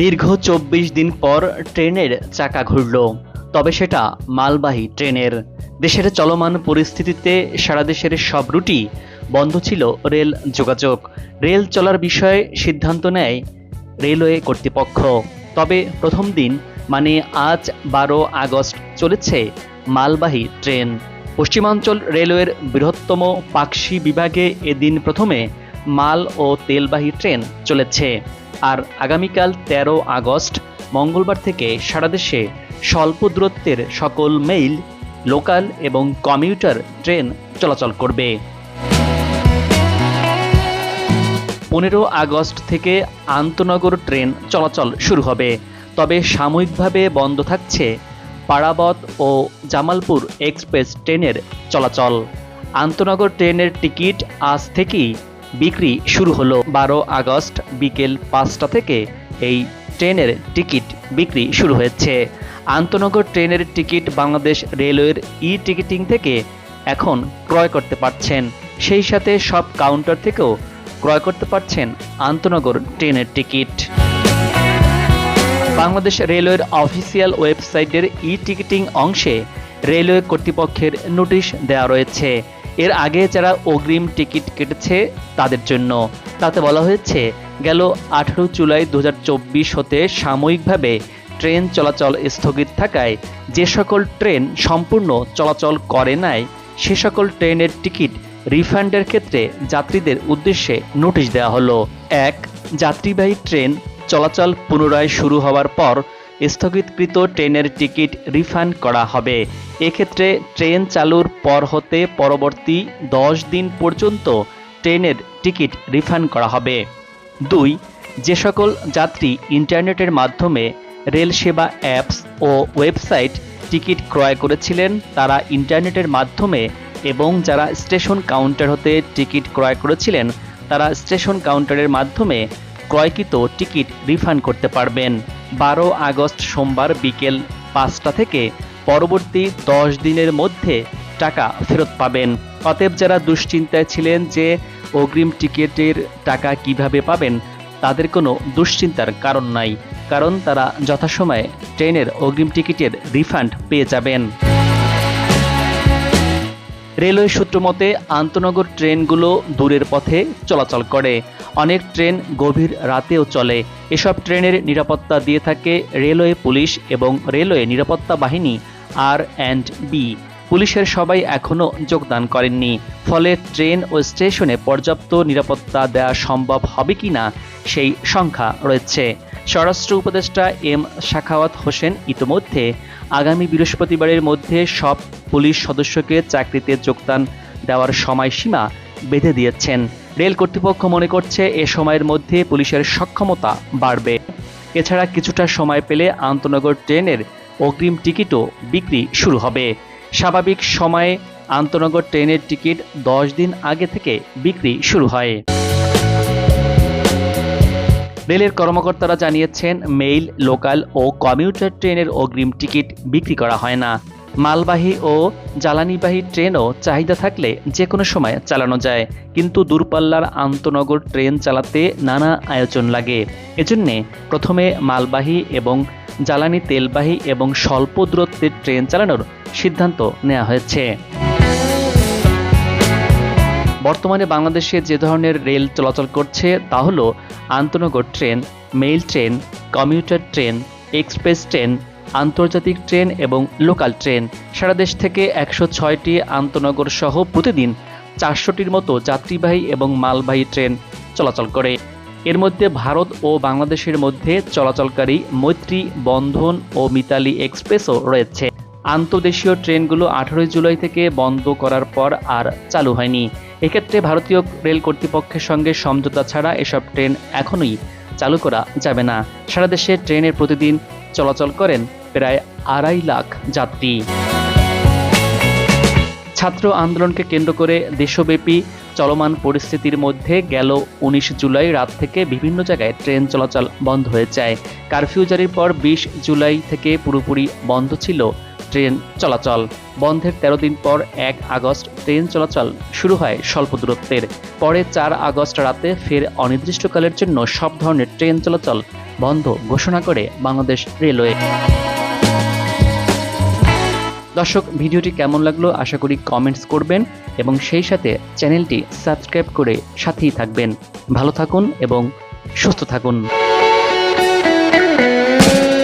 দীর্ঘ চব্বিশ দিন পর ট্রেনের চাকা ঘুরল, তবে সেটা মালবাহী ট্রেনের। দেশের চলমান পরিস্থিতিতে সারা দেশের সব রুটই বন্ধ ছিল রেল যোগাযোগ। রেল চলার বিষয়ে সিদ্ধান্ত নেয় রেলওয়ে কর্তৃপক্ষ। তবে প্রথম দিন মানে আজ বারো আগস্ট, চলেছে মালবাহী ট্রেন। পশ্চিমাঞ্চল রেলওয়ের বৃহত্তম পাকশি বিভাগে এদিন প্রথমে মাল ও তেলবাহী ট্রেন চলেছে। আর আগামীকাল তেরো আগস্ট, মঙ্গলবার থেকে সারা দেশে স্বল্প দূরত্বের সকল মেইল লোকাল এবং কমিউটার ট্রেন চলাচল করবে। পনেরো আগস্ট থেকে আন্তনগর ট্রেন চলাচল শুরু হবে। তবে সাময়িকভাবে বন্ধ থাকছে পাড়াবত ও জামালপুর এক্সপ্রেস ট্রেনের চলাচল। আন্তনগর ট্রেনের টিকিট আজ থেকেই বিক্রি শুরু হলো। বারো আগস্ট বিকেল পাঁচটা থেকে এই ট্রেনের টিকিট বিক্রি শুরু হয়েছে। আন্তনগর ট্রেনের টিকিট বাংলাদেশ রেলওয়ের ই টিকিটিং থেকে এখন ক্রয় করতে পারছেন। সেই সাথে সব কাউন্টার থেকেও ক্রয় করতে পারছেন আন্তনগর ট্রেনের টিকিট। বাংলাদেশ রেলওয়ের অফিসিয়াল ওয়েবসাইটের ই টিকিটিং অংশে রেলওয়ে কর্তৃপক্ষের নোটিশ দেওয়া রয়েছে। এর আগে যারা অগ্রিম টিকিট কেটেছে তাদের জন্য। তাতে বলা হয়েছে, গেল আঠারো জুলাই দু হাজার চব্বিশ হতে সাময়িকভাবে ট্রেন চলাচল স্থগিত থাকায় যে সকল ট্রেন সম্পূর্ণ চলাচল করে নাই, সে সকল ট্রেনের টিকিট রিফান্ডের ক্ষেত্রে যাত্রীদের উদ্দেশ্যে নোটিশ দেওয়া হলো। এক, যাত্রীবাহী ট্রেন চলাচল পুনরায় শুরু হওয়ার পর স্থগিতকৃত ট্রেনের টিকিট রিফান্ড করা হবে। এক্ষেত্রে ট্রেন চালুর পর হতে পরবর্তী দশ দিন পর্যন্ত ট্রেনের টিকিট রিফান্ড করা হবে। দুই, যে সকল যাত্রী ইন্টারনেটের মাধ্যমে রেল সেবা অ্যাপস ও ওয়েবসাইট টিকিট ক্রয় করেছিলেন, তারা ইন্টারনেটের মাধ্যমে এবং যারা স্টেশন কাউন্টার হতে টিকিট ক্রয় করেছিলেন, তারা স্টেশন কাউন্টারের মাধ্যমে ক্রয়কৃত টিকিট রিফান্ড করতে পারবেন। বারো আগস্ট সোমবার বিকেল পাঁচটা থেকে পরবর্তী দশ দিনের মধ্যে টাকা ফেরত পাবেন। অতএব যারা দুশ্চিন্তায় ছিলেন যে অগ্রিম টিকিটের টাকা কীভাবে পাবেন, তাদের কোনো দুশ্চিন্তার কারণ নাই, কারণ তারা যথাসময়ে ট্রেনের অগ্রিম টিকিটের রিফান্ড পেয়ে যাবেন। রেলওয়ে সূত্র মতে, আন্তনগর ট্রেনগুলো দূরের পথে চলাচল করে। অনেক ট্রেন গভীর রাতেও চলে। এসব ট্রেনের নিরাপত্তা দিয়ে থাকে রেলওয়ে পুলিশ এবং রেলওয়ে নিরাপত্তা বাহিনী আর অ্যান্ড বি। পুলিশের সবাই এখনও যোগদান করেননি। ফলে ট্রেন ও স্টেশনে পর্যাপ্ত নিরাপত্তা দেওয়া সম্ভব হবে কি না সেই সংখ্যা রয়েছে। স্বরাষ্ট্র উপদেষ্টা এম শাখাওয়াত হোসেন ইতোমধ্যে আগামী বৃহস্পতিবারের মধ্যে সব পুলিশ সদস্যকে চাকরিতে যোগদান দেওয়ার সময়সীমা বেঁধে দিয়েছেন। রেল কর্তৃপক্ষ মনে করছে এ সময়ের মধ্যে পুলিশের সক্ষমতা বাড়বে। এছাড়া কিছুটা সময় পেলে আন্তনগর ট্রেনের অগ্রিম টিকিটও বিক্রি শুরু হবে। স্বাভাবিক সময়ে আন্তনগর ট্রেনের টিকিট দশ দিন আগে থেকে বিক্রি শুরু হয়। রেলের কর্মকর্তারা জানিয়েছেন, মেইল, লোকাল ও কমিউটার ট্রেনের অগ্রিম টিকিট বিক্রি করা হয় না। মালবাহী ও জ্বালানিবাহী ট্রেনও চাহিদা থাকলে যে কোনো সময় চালানো যায়, কিন্তু দূরপাল্লার আন্তনগর ট্রেন চালাতে নানা আয়োজন লাগে। এজন্যে প্রথমে মালবাহী এবং জ্বালানি তেলবাহী এবং স্বল্প দূরত্বের ট্রেন চালানোর সিদ্ধান্ত নেওয়া হয়েছে। বর্তমানে বাংলাদেশে যে ধরনের রেল চলাচল করছে তা হলো আন্তনগর train, mail train, commuter train, express train, আন্তর্জাতিক ট্রেন এবং লোকাল ট্রেন। সারা দেশ থেকে একশো ছয়টি আন্তনগর সহ প্রতিদিন চারশোটির মতো যাত্রীবাহী এবং মালবাহী ট্রেন চলাচল করে। এর মধ্যে ভারত ও বাংলাদেশের মধ্যে চলাচলকারী মৈত্রী, বন্ধন ও মিতালি এক্সপ্রেসও রয়েছে। আন্তদেশীয় ট্রেনগুলো আঠারোই জুলাই থেকে বন্ধ করার পর আর চালু হয়নি। এক্ষেত্রে ভারতীয় রেল কর্তৃপক্ষের সঙ্গে সমঝোতা ছাড়া এসব ট্রেন এখনই চালু করা যাবে না। সারা দেশে ট্রেনের প্রতিদিন চলাচল করেন প্রায় আড়াই লাখ যাত্রী। ছাত্র আন্দোলনকে কেন্দ্র করে দেশব্যাপী চলমান পরিস্থিতির মধ্যে গেল উনিশ জুলাই রাত থেকে বিভিন্ন জায়গায় ট্রেন চলাচল বন্ধ হয়ে যায়। কারফিউ জারির পর বিশ জুলাই থেকে পুরোপুরি বন্ধ ছিল ট্রেন চলাচল। বন্ধের তেরো দিন পর এক আগস্ট ট্রেন চলাচল শুরু হয় স্বল্প দূরত্বের। পরে চার আগস্ট রাতে ফের অনির্দিষ্টকালের জন্য সব ধরনের ট্রেন চলাচল বন্ধ ঘোষণা করে বাংলাদেশ রেলওয়ে। দর্শক, ভিডিওটি কেমন লাগল আশা করি কমেন্টস করবেন এবং সেই সাথে চ্যানেলটি সাবস্ক্রাইব করে সাথেই থাকবেন। ভালো থাকুন এবং সুস্থ থাকুন।